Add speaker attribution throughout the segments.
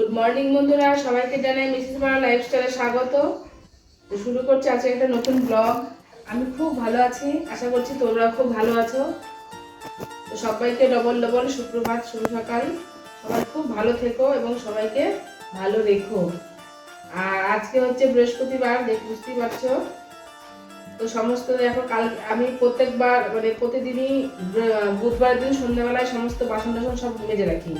Speaker 1: Good morning বন্ধুরা। সবাইকে জানাই মিসেস মারা লাইফস্টাইলে স্বাগত। শুরু করছি আজকে একটা নতুন ব্লগ আমি খুব ভালো আছি। আশা করছি তোমরা খুব ভালো আছো। তো সবাইকে ডবল ডবল সুপ্রভাত, শুভ সকাল। সবাই খুব ভালো থেকো এবং সবাইকে ভালো রেখো। আর আজকে হচ্ছে বৃহস্পতিবার, দেখ বুঝতেই পারছ। তো সমস্ত দেখো কাল আমি প্রত্যেকবার মানে প্রতিদিনই বুধবার দিন সন্ধ্যাবেলায় সমস্ত বাসন টাসন সব মেজে রাখি।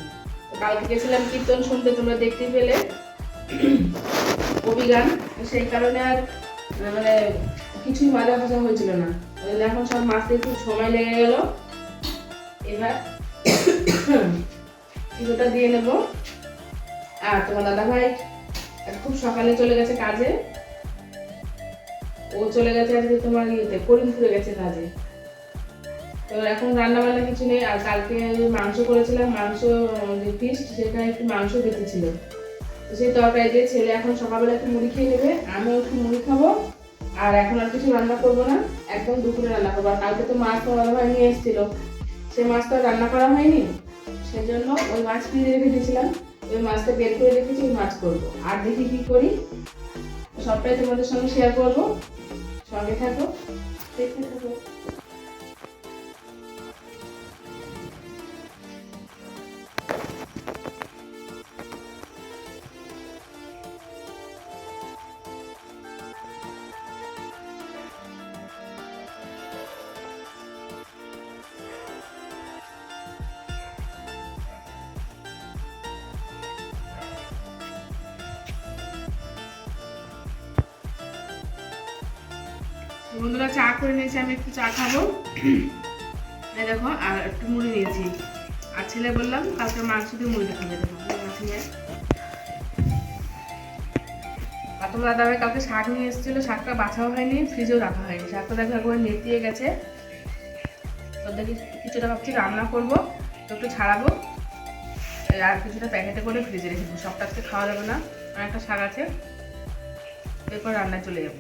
Speaker 1: কালকে গেছিলাম কীর্তন শুনতে, তোমরা দেখতে পেলে। কবি গান সেই কারণে আর মানে কিছুই মাজা ভাজা হয়েছিল না। এখন সব মাছতে একটু সময় লেগে গেল। এবার কিছুটা দিয়ে নেব। আর তোমার দাদা ভাই খুব সকালে চলে গেছে কাজে। ও চলে গেছে আজকে তোমার ইয়েতে, করিমপুরে গেছে কাজে। তো এখন রান্না বান্না কিছু নেই, আর কালকে মাংস করেছিলাম, মাংস ফিস্ট সেখানে একটু মাংস বেঁচেছিল তো সেই তরকারি দিয়ে ছেলে এখন সকালবেলা একটু মুড়ি খেয়ে নেবে, আমিও একটু মুড়ি খাব, আর এখন আর কিছু রান্না করব না, একদম দুপুরে রান্না করব। আর কালকে তো মাছ তো ভাই নিয়ে এসেছিল। সেই মাছ তো রান্না করা হয়নি সেই জন্য ওই মাছ ফ্রিজে রেখে দিয়েছিলাম, ওই মাছটা বের করে রেখেছি, ওই মাছ করব। আর দেখি কি করি, সবটাই তোমাদের সঙ্গে শেয়ার করব। সঙ্গে থাকো, দেখতে থাকো। বন্ধুরা চা করে নিয়েছি, আমি একটু চা খাব। এই দেখো, আর একটু মুড়ি নিয়েছি আর ছেলে বললাম, কালকে মাংস দিয়ে মুড়িটা খাবে, দেখো আর তোমার দাদা কালকে শাক নিয়ে এসেছিল, শাকটা বাছাও হয়নি, ফ্রিজেও রাখা হয়নি। শাকটা দেখো একবার নেতিয়ে গেছে। তো দেখি কিছুটা ভাবছি রান্না করব, তো একটু ছাড়াবো। আর কিছুটা প্যাকেটে করে ফ্রিজে রেখে দেবো। সবটা খাওয়া যাবে না একটা শাক আছে। এরপর রান্নায় চলে যাব।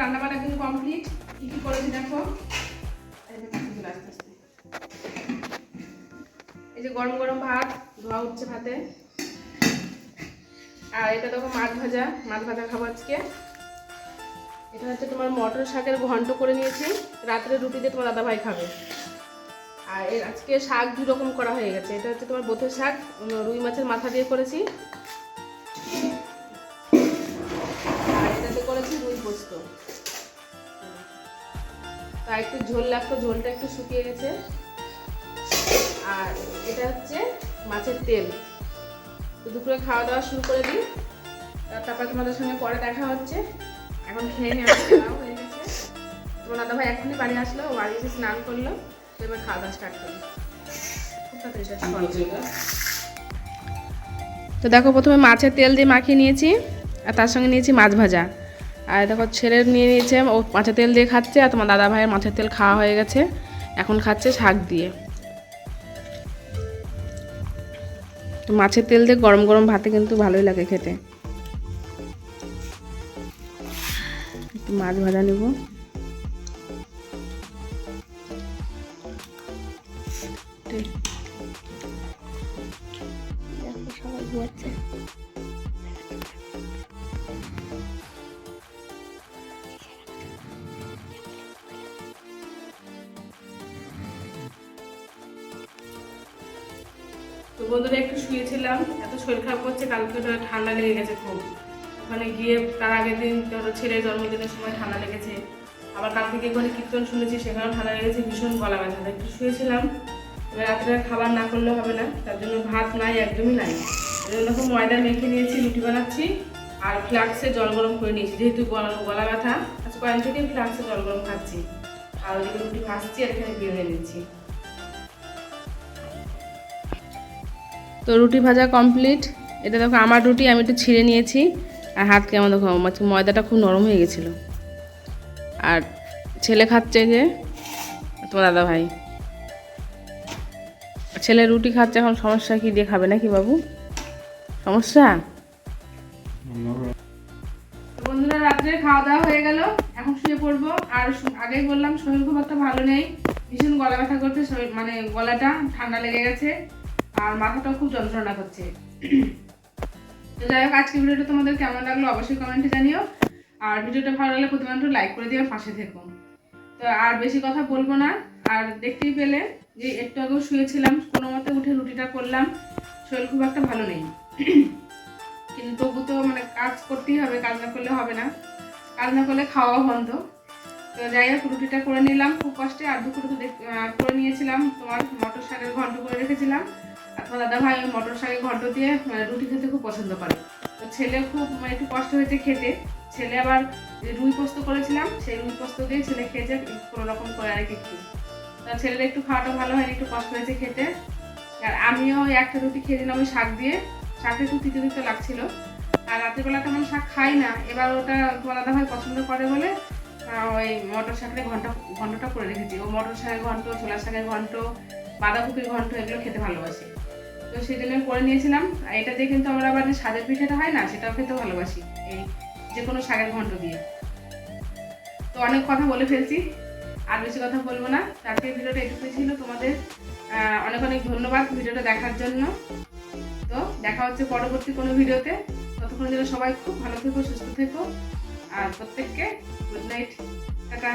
Speaker 1: রান্না বান্না কিন্তু কমপ্লিট কি কি করেছি দেখো? আসতে আসতে। এই যে গরম গরম ভাত, ধোয়া উঠছে ভাতে। আর এটা দেখো মাছ ভাজা মাছ ভাজা খাব আজকে। এটা হচ্ছে তোমার মটর শাকের ঘন্ট করে নিয়েছি। রাত্রে রুটি দিয়ে তোমার দাদা ভাই খাবে। আর এর আজকে শাক দু রকম করা হয়ে গেছে। এটা হচ্ছে তোমার বোথের শাক, রুই মাছের মাথা দিয়ে করেছি। পোস্ত। তা একটু ঝোল লাগতো, ঝোলটা একটু শুকিয়ে গেছে। আর এটা হচ্ছে মাছের তেল। তো দুপুরে খাওয়া দাওয়া শুরু করে দিই। তারপর তোমাদের সঙ্গে পরে দেখা হচ্ছে। এখন খেয়ে নিয়ে খাওয়া হয়ে গেছে। তোমার দাদা ভাই এখনই বাড়ি আসলো বাড়ি এসে স্নান করল। তো এবার খাওয়া দাওয়া স্টার্ট করল। তো দেখো, প্রথমে মাছের তেল দিয়ে মাখিয়ে নিয়েছি, আর তার সঙ্গে নিয়েছি মাছ ভাজা। আর দেখো ছেলে নিয়ে নিয়েছে, ও মাছের তেল দিয়ে খাচ্ছে আর তোমার দাদা ভাইয়ের মাছের তেল খাওয়া হয়ে গেছে। এখন খাচ্ছে শাক দিয়ে। মাছের তেল দিয়ে গরম গরম ভাতে কিন্তু ভালোই লাগে খেতে। একটু মাছ ভাজা নেব।
Speaker 2: সবাই ঘুমাচ্ছে।
Speaker 1: বন্ধুরা, একটু শুয়েছিলাম। এত শরীর খারাপ করছে, কালকে ঠান্ডা লেগে গেছে খুব। ওখানে গিয়ে তার আগের দিন ধরো ছেলের জন্মদিনের সময় ঠান্ডা লেগেছে। আবার কাল থেকে ওখানে কীর্তন শুনেছি, সেখানেও ঠান্ডা লেগেছে, ভীষণ গলা ব্যথা। একটু শুয়েছিলাম। এবার রাত্রে খাবার না করলে হবে না, তার জন্য ভাত নাই, একদমই নাই। দেখো ময়দা মেখে নিয়েছি, রুটি বানাচ্ছি, আর ফ্লাক্সে জল গরম করে নিয়েছি, যেহেতু গলা গলা ব্যথা। আজ কয়েক থেকে ফ্লাক্সে জল গরম খাচ্ছি। আর ওইদিকে রুটি ভাজছি, আর এখানে বেরিয়ে নিচ্ছি। তো রুটি ভাজা কমপ্লিট এটা দেখো, আমার রুটি, আমি একটু ছিঁড়ে নিয়েছি। আর হাত কেমন দেখো ময়দাটা খুব নরম হয়ে গেছিল। আর ছেলে খাচ্ছে যে, তোমার দাদা ভাই। ছেলে রুটি খাচ্ছে, এখন সমস্যা কি দিয়ে খাবে নাকি বাবু? সমস্যা? বন্ধুরা, রাত্রে খাওয়া দাওয়া হয়ে গেল। এখন শুয়ে পড়ব। আর আগেই বললাম, শরীর খুব একটা ভালো নেই। ভীষণ গলা ব্যথা করছে মানে গলাটা ঠান্ডা লেগে গেছে। আর মাথাটাও খুব যন্ত্রণা করছে। তো যাই হোক আজকে ভিডিওটা তোমাদের কেমন লাগল অবশ্যই কমেন্টে জানিও। আর ভিডিওটা ভালো লাগলে প্রতিবার একটু লাইক করে দিয়ে পাশে থেকো। তো আর বেশি কথা বলব না। আর দেখতেই পেলে যে একটু আগেও শুয়েছিলাম, কোনো মতে উঠে রুটিটা করলাম। শরীর খুব একটা ভালো নেই। কিন্তু তবু তো মানে কাজ করতেই হবে, কাজ না করলে হবে না। কাজ না করলে খাওয়া বন্ধ। তো যাই হোক, রুটিটা করে নিলাম। খুব কষ্টে আর দুপুরে তো করে নিয়েছিলাম। তোমার মটর শাকের ঘন্ট করে রেখেছিলাম। তোমার দাদা ভাই মটর শাকের ঘন্ট দিয়ে মানে রুটি খেতে খুব পছন্দ করে। তো ছেলে খুব মানে একটু কষ্ট হয়েছে খেতে। ছেলে আবার রুই পোস্ত করেছিলাম, সেই রুই পোস্ত দিয়ে ছেলে খেয়েছে কোনো রকম করে আর একটু। তা ছেলের একটু খাওয়াটা ভালো হয়নি, একটু কষ্ট হয়েছে খেতে। আর আমিও ওই একটা রুটি খেয়ে দিলাম ওই শাক দিয়ে। শাকটা একটু তিতে তিতে লাগছিল। আর রাতের বেলা তেমন শাক খাই না। এবার ওটা তোমার দাদা ভাই পছন্দ করে বলে ওই মটর শাকের ঘন্ট, ঘন্টটা করে রেখেছি। ও মটর শাকের ঘন্ট ছোলা শাকের ঘন্ট বাঁধাকপির ঘন্ট এগুলো খেতে ভালোবাসি। তো সেই জন্য করে নিয়েছিলাম, আর এটা দিয়ে কিন্তু আমরা আবার সাজের পিঠাটা হয় না, সেটাও খেতে ভালোবাসি, এই যে কোনো শাকের ঘন্ট দিয়ে। তো অনেক কথা বলে ফেলছি, আর বেশি কথা বলব না। আজকের ভিডিওটা এটুকুই ছিল তোমাদের। অনেক অনেক ধন্যবাদ ভিডিওটা দেখার জন্য। তো দেখা হচ্ছে পরবর্তী কোনো ভিডিওতে। ততক্ষণ যেন সবাই খুব ভালো থেকো, সুস্থ থেকো। আর প্রত্যেককে গুড নাইট টাটা।